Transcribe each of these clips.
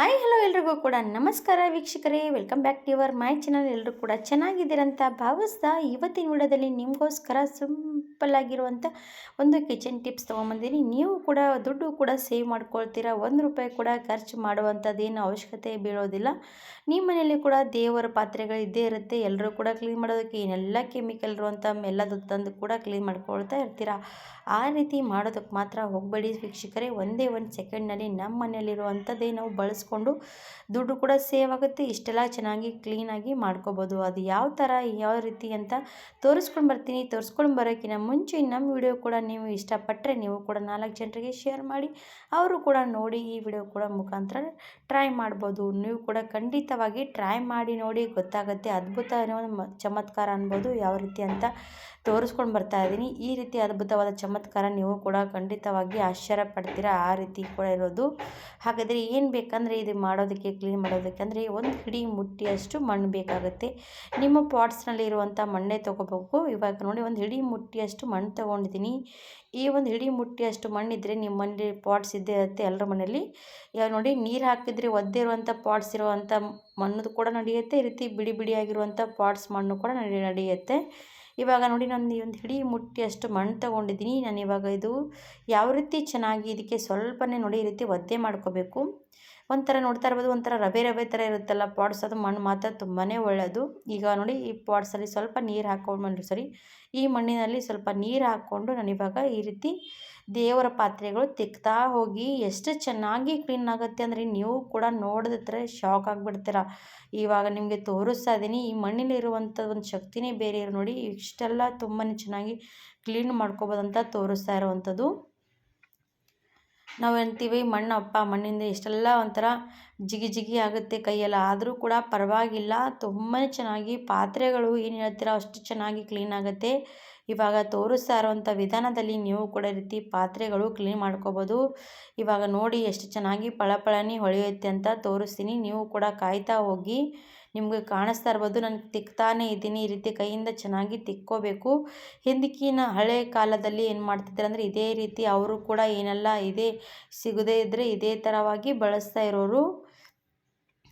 Hi hello ಎಲ್ರಿಗೂ ಕೂಡ ನಮಸ್ಕಾರ ವೀಕ್ಷಕರೇ. Welcome back to your my channel ಎಲ್ಲರೂ ಕೂಡ ಚೆನ್ನಾಗಿದ್ದೀರಂತ ಭಾವಿಸ್ತಾ ಇವತ್ತಿನ ವಿಡಿಯೋದಲ್ಲಿ ನಿಮಗೋಸ್ಕರ ಸಿಂಪಲ್ ಆಗಿರುವಂಥ ಒಂದು ಕಿಚನ್ ಟಿಪ್ಸ್ ತೊಗೊಂಬಂದಿನಿ. ನೀವು ಕೂಡ ದುಡ್ಡು ಕೂಡ ಸೇವ್ ಮಾಡ್ಕೊಳ್ತೀರಾ. ಒಂದು ರೂಪಾಯಿ ಕೂಡ ಖರ್ಚು ಮಾಡುವಂಥದ್ದೇನು ಅವಶ್ಯಕತೆ ಬೀಳೋದಿಲ್ಲ. ನಿಮ್ಮ ಮನೆಯಲ್ಲಿ ಕೂಡ ದೇವರ ಪಾತ್ರೆಗಳು ಇದ್ದೇ ಇರುತ್ತೆ. ಎಲ್ಲರೂ ಕೂಡ ಕ್ಲೀನ್ ಮಾಡೋದಕ್ಕೆ ಏನೆಲ್ಲ ಕೆಮಿಕಲ್ ಇರುವಂಥ ಎಲ್ಲದು ತಂದು ಕೂಡ ಕ್ಲೀನ್ ಮಾಡ್ಕೊಳ್ತಾ ಇರ್ತೀರಾ? ಆ ರೀತಿ ಮಾಡೋದಕ್ಕೆ ಮಾತ್ರ ಹೋಗಬೇಡಿ ವೀಕ್ಷಕರೇ. ಒಂದೇ ಒಂದು ಸೆಕೆಂಡ್ನಲ್ಲಿ ನಮ್ಮ ಮನೆಯಲ್ಲಿರುವಂಥದ್ದೇ ನಾವು ಬಳಸ್ಕೊಂಡು ದುಡ್ಡು ಕೂಡ ಸೇವ್ ಆಗುತ್ತೆ. ಇಷ್ಟೆಲ್ಲ ಚೆನ್ನಾಗಿ ಕ್ಲೀನಾಗಿ ಮಾಡ್ಕೋಬೋದು. ಅದು ಯಾವ ಥರ, ಯಾವ ರೀತಿ ಅಂತ ತೋರಿಸ್ಕೊಂಡು ಬರ್ತೀನಿ. ತೋರಿಸ್ಕೊಂಡು ಬರೋಕ್ಕಿಂತ ಮುಂಚೆ ನಮ್ಮ ವಿಡಿಯೋ ಕೂಡ ನೀವು ಇಷ್ಟಪಟ್ಟರೆ ನೀವು ಕೂಡ ನಾಲ್ಕು ಜನರಿಗೆ ಶೇರ್ ಮಾಡಿ, ಅವರು ಕೂಡ ನೋಡಿ ಈ ವಿಡಿಯೋ ಕೂಡ ಮುಖಾಂತರ ಟ್ರೈ ಮಾಡ್ಬೋದು. ನೀವು ಕೂಡ ಖಂಡಿತವಾಗಿ ಟ್ರೈ ಮಾಡಿ ನೋಡಿ, ಗೊತ್ತಾಗುತ್ತೆ. ಅದ್ಭುತ ಚಮತ್ಕಾರ ಅನ್ಬೋದು. ಯಾವ ರೀತಿ ಅಂತ ತೋರಿಸ್ಕೊಂಡು ಬರ್ತಾ ಇದ್ದೀನಿ. ಈ ರೀತಿ ಅದ್ಭುತವಾದ ಚಮತ್ಕಾರ ನೀವು ಕೂಡ ಖಂಡಿತವಾಗಿ ಆಶ್ಚರ್ಯ ಪಡ್ತೀರಾ ಆ ರೀತಿ ಕೂಡ ಇರೋದು. ಹಾಗಾದರೆ ಏನು ಬೇಕಂದರೆ ಇದು ಮಾಡೋದಕ್ಕೆ, ಕ್ಲೀನ್ ಮಾಡೋದಕ್ಕೆ ಅಂದರೆ ಒಂದು ಹಿಡಿ ಮುಟ್ಟಿಯಷ್ಟು ಮಣ್ಣು ಬೇಕಾಗುತ್ತೆ. ನಿಮ್ಮ ಪಾಟ್ಸ್ನಲ್ಲಿ ಇರುವಂಥ ಮಣ್ಣೇ ತೊಗೋಬೇಕು. ಇವಾಗ ನೋಡಿ ಒಂದು ಹಿಡಿ ಮುಟ್ಟಿಯಷ್ಟು ಮಣ್ಣು ತೊಗೊಂಡಿದ್ದೀನಿ. ಈ ಒಂದು ಹಿಡಿ ಮುಟ್ಟಿಯಷ್ಟು ಮಣ್ಣಿದ್ರೆ ನಿಮ್ಮ ಮನೇಲಿ ಪಾಟ್ಸ್ ಇದ್ದೇ ಇರುತ್ತೆ ಎಲ್ಲರ ಮನೆಯಲ್ಲಿ. ಇವಾಗ ನೋಡಿ ನೀರು ಹಾಕಿದರೆ ಒದ್ದೇ ಇರುವಂಥ ಪಾಟ್ಸ್ ಇರುವಂಥ ಮಣ್ಣು ಕೂಡ ನಡೆಯುತ್ತೆ. ಈ ರೀತಿ ಬಿಡಿ ಬಿಡಿಯಾಗಿರುವಂಥ ಪಾಟ್ಸ್ ಮಣ್ಣು ಕೂಡ ನಡೆಯುತ್ತೆ. ಇವಾಗ ನೋಡಿ ನಾನು ಈ ಒಂದು ಹಿಡಿ ಮುಟ್ಟಿಯಷ್ಟು ಮಣ್ಣು ತೊಗೊಂಡಿದ್ದೀನಿ. ನಾನು ಇವಾಗ ಇದು ಯಾವ ರೀತಿ ಚೆನ್ನಾಗಿ ಇದಕ್ಕೆ ಸ್ವಲ್ಪನೇ ನೋಡಿ ಈ ರೀತಿ ಒದ್ದೆ ಮಾಡ್ಕೋಬೇಕು. ಒಂಥರ ನೋಡ್ತಾ ಇರ್ಬೋದು, ಒಂಥರ ರವೆ ರವೆ ಥರ ಇರುತ್ತಲ್ಲ ಪಾಟ್ಸ್ ಅದು ಮಣ್ಣು ಮಾತ್ರ ತುಂಬಾ ಒಳ್ಳೆಯದು ಈಗ ನೋಡಿ, ಈ ಪಾಟ್ಸಲ್ಲಿ ಸ್ವಲ್ಪ ನೀರು ಹಾಕ್ಕೊಂಡು ಸರಿ ಈ ಮಣ್ಣಿನಲ್ಲಿ ಸ್ವಲ್ಪ ನೀರು ಹಾಕ್ಕೊಂಡು ನಾನು ಇವಾಗ ಈ ರೀತಿ ದೇವರ ಪಾತ್ರೆಗಳು ತಿಕ್ತಾ ಹೋಗಿ ಎಷ್ಟು ಚೆನ್ನಾಗಿ ಕ್ಲೀನ್ ಆಗುತ್ತೆ ಅಂದರೆ ನೀವು ಕೂಡ ನೋಡಿದ್ರೆ ಶಾಕ್ ಆಗಿಬಿಡ್ತೀರ. ಇವಾಗ ನಿಮಗೆ ತೋರಿಸ್ತಾ ಇದ್ದೀನಿ ಈ ಮಣ್ಣಿಲಿರುವಂಥ ಒಂದು ಶಕ್ತಿನೇ ಬೇರೆ ನೋಡಿ, ಇಷ್ಟೆಲ್ಲ ತುಂಬಾ ಚೆನ್ನಾಗಿ ಕ್ಲೀನ್ ಮಾಡ್ಕೋಬೋದಂತ ತೋರಿಸ್ತಾ ಇರೋವಂಥದ್ದು. ನಾವು ಅಂತೀವಿ ಮಣ್ಣಪ್ಪ ಮಣ್ಣಿಂದ ಎಷ್ಟೆಲ್ಲ ಒಂಥರ ಜಿಗಿ ಜಿಗಿ ಆಗುತ್ತೆ ಕೈಯೆಲ್ಲ. ಆದರೂ ಕೂಡ ಪರವಾಗಿಲ್ಲ ತುಂಬ ಚೆನ್ನಾಗಿ ಪಾತ್ರೆಗಳು ಏನು ಹೇಳ್ತೀರ ಅಷ್ಟು ಚೆನ್ನಾಗಿ ಕ್ಲೀನ್ ಆಗುತ್ತೆ. ಇವಾಗ ತೋರಿಸ್ತಾ ಇರುವಂಥ ವಿಧಾನದಲ್ಲಿ ನೀವು ಕೂಡ ರೀತಿ ಪಾತ್ರೆಗಳು ಕ್ಲೀನ್ ಮಾಡ್ಕೋಬೋದು. ಇವಾಗ ನೋಡಿ ಎಷ್ಟು ಚೆನ್ನಾಗಿ ಪಳಪಳನೇ ಹೊಳೆಯುತ್ತೆ ಅಂತ ತೋರಿಸ್ತೀನಿ. ನೀವು ಕೂಡ ಕಾಯ್ತಾ ಹೋಗಿ. ನಿಮಗೆ ಕಾಣಿಸ್ತಾ ಇರ್ಬೋದು, ನಾನು ತಿಕ್ತಾನೇ ಇದ್ದೀನಿ, ಈ ರೀತಿ ಕೈಯಿಂದ ಚೆನ್ನಾಗಿ ತಿಕ್ಕೋಬೇಕು. ಹಿಂದಿಕ್ಕಿನ ಹಳೆ ಕಾಲದಲ್ಲಿ ಏನು ಮಾಡ್ತಿದ್ದಾರೆ ಅಂದರೆ, ಇದೇ ರೀತಿ ಅವರು ಕೂಡ ಏನೆಲ್ಲ ಇದೇ, ಸಿಗದೇ ಇದ್ದರೆ ಇದೇ ಥರವಾಗಿ ಬಳಸ್ತಾ ಇರೋರು.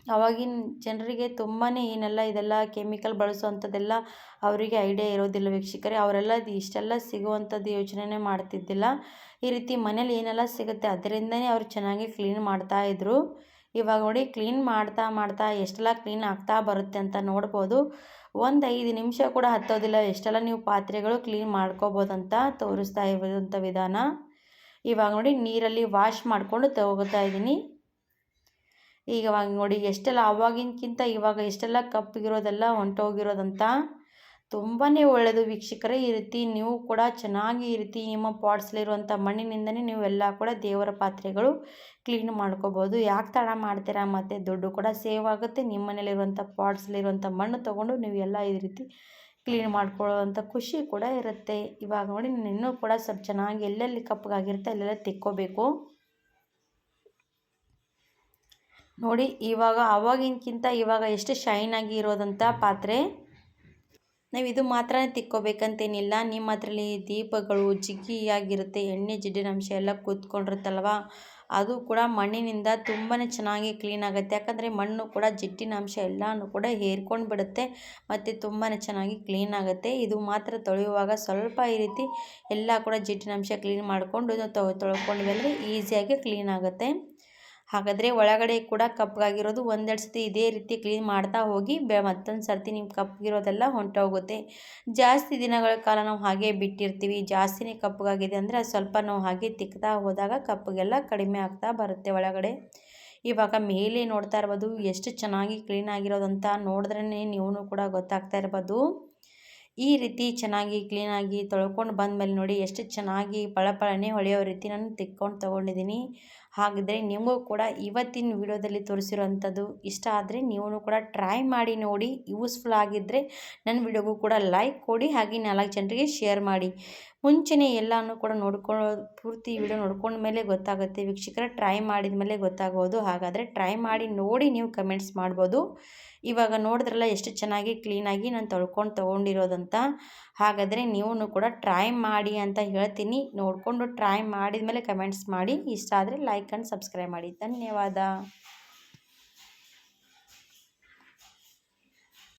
ಅವಾಗಿನ ಜನರಿಗೆ ತುಂಬಾ ಏನೆಲ್ಲ ಇದೆಲ್ಲ ಕೆಮಿಕಲ್ ಬಳಸುವಂಥದ್ದೆಲ್ಲ ಅವರಿಗೆ ಐಡಿಯಾ ಇರೋದಿಲ್ಲ ವೀಕ್ಷಕರೇ. ಅವರೆಲ್ಲ ಇಷ್ಟೆಲ್ಲ ಸಿಗುವಂಥದ್ದು ಯೋಚನೆ ಮಾಡ್ತಿದ್ದಿಲ್ಲ. ಈ ರೀತಿ ಮನೇಲಿ ಏನೆಲ್ಲ ಸಿಗುತ್ತೆ, ಅದರಿಂದನೇ ಅವರು ಚೆನ್ನಾಗಿ ಕ್ಲೀನ್ ಮಾಡ್ತಾಯಿದ್ರು ಇವಾಗ ನೋಡಿ ಕ್ಲೀನ್ ಮಾಡ್ತಾ ಮಾಡ್ತಾ ಎಷ್ಟೆಲ್ಲ ಕ್ಲೀನ್ ಆಗ್ತಾ ಬರುತ್ತೆ ಅಂತ ನೋಡ್ಬೋದು. ಒಂದು ಐದು ನಿಮಿಷ ಕೂಡ ಹತ್ತೋದಿಲ್ಲ, ಎಷ್ಟೆಲ್ಲ ನೀವು ಪಾತ್ರೆಗಳು ಕ್ಲೀನ್ ಮಾಡ್ಕೋಬೋದಂತ ತೋರಿಸ್ತಾ ಇರುವಂಥ ವಿಧಾನ. ಇವಾಗ ನೋಡಿ ನೀರಲ್ಲಿ ವಾಶ್ ಮಾಡಿಕೊಂಡು ತಗೋತಾ ಇದ್ದೀನಿ. ಈಗ ನೋಡಿ ಎಷ್ಟೆಲ್ಲ ಅವಾಗಿನಕ್ಕಿಂತ ಇವಾಗ ಎಷ್ಟೆಲ್ಲ ಕಪ್ಪಿರೋದೆಲ್ಲ ಹೊಂಟೋಗಿರೋದಂತ. ತುಂಬಾ ಒಳ್ಳೆಯದು ವೀಕ್ಷಕರೇ ಈ ರೀತಿ ನೀವು ಕೂಡ ಚೆನ್ನಾಗಿ ಈ ರೀತಿ ನಿಮ್ಮ ಪಾಟ್ಸ್ಲಿರುವಂಥ ಮಣ್ಣಿನಿಂದನೇ ನೀವು ಎಲ್ಲ ಕೂಡ ದೇವರ ಪಾತ್ರೆಗಳು ಕ್ಲೀನ್ ಮಾಡ್ಕೋಬೋದು. ಯಾಕೆ ತಡ ಮಾಡ್ತೀರಾ? ಮತ್ತು ದುಡ್ಡು ಕೂಡ ಸೇವ್ ಆಗುತ್ತೆ. ನಿಮ್ಮ ಮನೇಲಿರುವಂಥ ಪಾಟ್ಸ್ಲಿರುವಂಥ ಮಣ್ಣು ತೊಗೊಂಡು ನೀವು ಎಲ್ಲ ಈ ರೀತಿ ಕ್ಲೀನ್ ಮಾಡ್ಕೊಳ್ಳೋವಂಥ ಖುಷಿ ಕೂಡ ಇರುತ್ತೆ. ಇವಾಗ ನೋಡಿ ಇನ್ನೂ ಕೂಡ ಸ್ವಲ್ಪ ಚೆನ್ನಾಗಿ ಎಲ್ಲೆಲ್ಲಿ ಕಪ್ಪಗಾಗಿರುತ್ತೆ ಅಲ್ಲೆಲ್ಲ ತಿಕ್ಕೋಬೇಕು. ನೋಡಿ, ಇವಾಗ ಅವಾಗಿನಕ್ಕಿಂತ ಇವಾಗ ಎಷ್ಟು ಶೈನಾಗಿ ಇರೋದಂಥ ಪಾತ್ರೆ. ನಾವು ಇದು ಮಾತ್ರ ತಿಕ್ಕೋಬೇಕಂತೇನಿಲ್ಲ. ನಿಮ್ಮ ಅದರಲ್ಲಿ ದೀಪಗಳು ಜಿಗ್ಗಿಯಾಗಿರುತ್ತೆ ಎಣ್ಣೆ ಜಿಡ್ಡಿನಂಶ ಎಲ್ಲ ಕೂತ್ಕೊಂಡಿರುತ್ತಲ್ವ? ಅದು ಕೂಡ ಮಣ್ಣಿನಿಂದ ತುಂಬಾ ಚೆನ್ನಾಗಿ ಕ್ಲೀನ್ ಆಗುತ್ತೆ. ಯಾಕಂದರೆ ಮಣ್ಣು ಕೂಡ ಜಿಡ್ಡಿನ ಅಂಶ ಎಲ್ಲನೂ ಕೂಡ ಹೇರ್ಕೊಂಡು ಬಿಡುತ್ತೆ ಮತ್ತು ತುಂಬಾ ಚೆನ್ನಾಗಿ ಕ್ಲೀನ್ ಆಗುತ್ತೆ. ಇದು ಮಾತ್ರ ತೊಳೆಯುವಾಗ ಸ್ವಲ್ಪ ಈ ರೀತಿ ಎಲ್ಲ ಕೂಡ ಜಿಡ್ಡಿನ ಅಂಶ ಕ್ಲೀನ್ ಮಾಡಿಕೊಂಡು ತೊಳ್ಕೊಂಡ್ವಿ ಅಂದರೆ ಈಸಿಯಾಗಿ ಕ್ಲೀನ್ ಆಗುತ್ತೆ. ಹಾಗಾದರೆ ಒಳಗಡೆ ಕೂಡ ಕಪ್ಪಗಾಗಿರೋದು ಒಂದೆರಡು ಸರ್ತಿ ಇದೇ ರೀತಿ ಕ್ಲೀನ್ ಮಾಡ್ತಾ ಹೋಗಿ ಬೆ ಮತ್ತೊಂದು ಸರ್ತಿ ನಿಮ್ಮ ಕಪ್ಪಗಿರೋದೆಲ್ಲ ಹೊಂಟೋಗುತ್ತೆ. ಜಾಸ್ತಿ ದಿನಗಳ ಕಾಲ ನಾವು ಹಾಗೆ ಬಿಟ್ಟಿರ್ತೀವಿ. ಜಾಸ್ತಿನೇ ಕಪ್ಪಗಾಗಿದೆ ಅಂದರೆ ಅದು ಸ್ವಲ್ಪ ನಾವು ಹಾಗೆ ತಿಕ್ತಾ ಹೋದಾಗ ಕಪ್ಪಗೆಲ್ಲ ಕಡಿಮೆ ಆಗ್ತಾ ಬರುತ್ತೆ ಒಳಗಡೆ. ಇವಾಗ ಮೇಲೆ ನೋಡ್ತಾ ಇರ್ಬೋದು, ಎಷ್ಟು ಚೆನ್ನಾಗಿ ಕ್ಲೀನ್ ಆಗಿರೋದಂತ ನೋಡಿದ್ರೇ ನೀವು ಕೂಡ ಗೊತ್ತಾಗ್ತಾ ಇರ್ಬೋದು. ಈ ರೀತಿ ಚೆನ್ನಾಗಿ ಕ್ಲೀನಾಗಿ ತೊಳ್ಕೊಂಡು ಬಂದಮೇಲೆ ನೋಡಿ ಎಷ್ಟು ಚೆನ್ನಾಗಿ ಪಳಪಳನೆ ಹೊಳೆಯೋ ರೀತಿ ನಾನು ತಿಕ್ಕೊಂಡು ತೊಗೊಂಡಿದ್ದೀನಿ. ಹಾಗಿದ್ರೆ ನಿಮಗೂ ಕೂಡ ಇವತ್ತಿನ ವಿಡಿಯೋದಲ್ಲಿ ತೋರಿಸಿರುವಂಥದ್ದು ಇಷ್ಟ ಆದರೆ ನೀವು ಕೂಡ ಟ್ರೈ ಮಾಡಿ ನೋಡಿ. ಯೂಸ್ಫುಲ್ ಆಗಿದ್ದರೆ ನನ್ನ ವಿಡಿಯೋಗೂ ಕೂಡ ಲೈಕ್ ಕೊಡಿ, ಹಾಗೆ ನಾಲ್ಕು ಜನರಿಗೆ ಶೇರ್ ಮಾಡಿ. ಮುಂಚೆನೇ ಎಲ್ಲನೂ ಕೂಡ ನೋಡ್ಕೊಳ್ಳೋ ಪೂರ್ತಿ ವಿಡಿಯೋ ನೋಡ್ಕೊಂಡ ಮೇಲೆ ಗೊತ್ತಾಗುತ್ತೆ, ವೀಕ್ಷಕರ ಟ್ರೈ ಮಾಡಿದ ಮೇಲೆ ಗೊತ್ತಾಗೋದು. ಹಾಗಾದರೆ ಟ್ರೈ ಮಾಡಿ ನೋಡಿ ನೀವು ಕಮೆಂಟ್ಸ್ ಮಾಡ್ಬೋದು. ಇವಾಗ ನೋಡಿದ್ರಲ್ಲ ಎಷ್ಟು ಚೆನ್ನಾಗಿ ಕ್ಲೀನಾಗಿ ನಾನು ತೊಳ್ಕೊಂಡು ತೊಗೊಂಡಿರೋದಂತ. ಹಾಗಾದರೆ ನೀವು ಕೂಡ ಟ್ರೈ ಮಾಡಿ ಅಂತ ಹೇಳ್ತೀನಿ. ನೋಡಿಕೊಂಡು ಟ್ರೈ ಮಾಡಿದ ಮೇಲೆ ಕಮೆಂಟ್ಸ್ ಮಾಡಿ. ಇಷ್ಟ ಆದರೆ ಲೈಕ್ ಆ್ಯಂಡ್ ಸಬ್ಸ್ಕ್ರೈಬ್ ಮಾಡಿ. ಧನ್ಯವಾದ.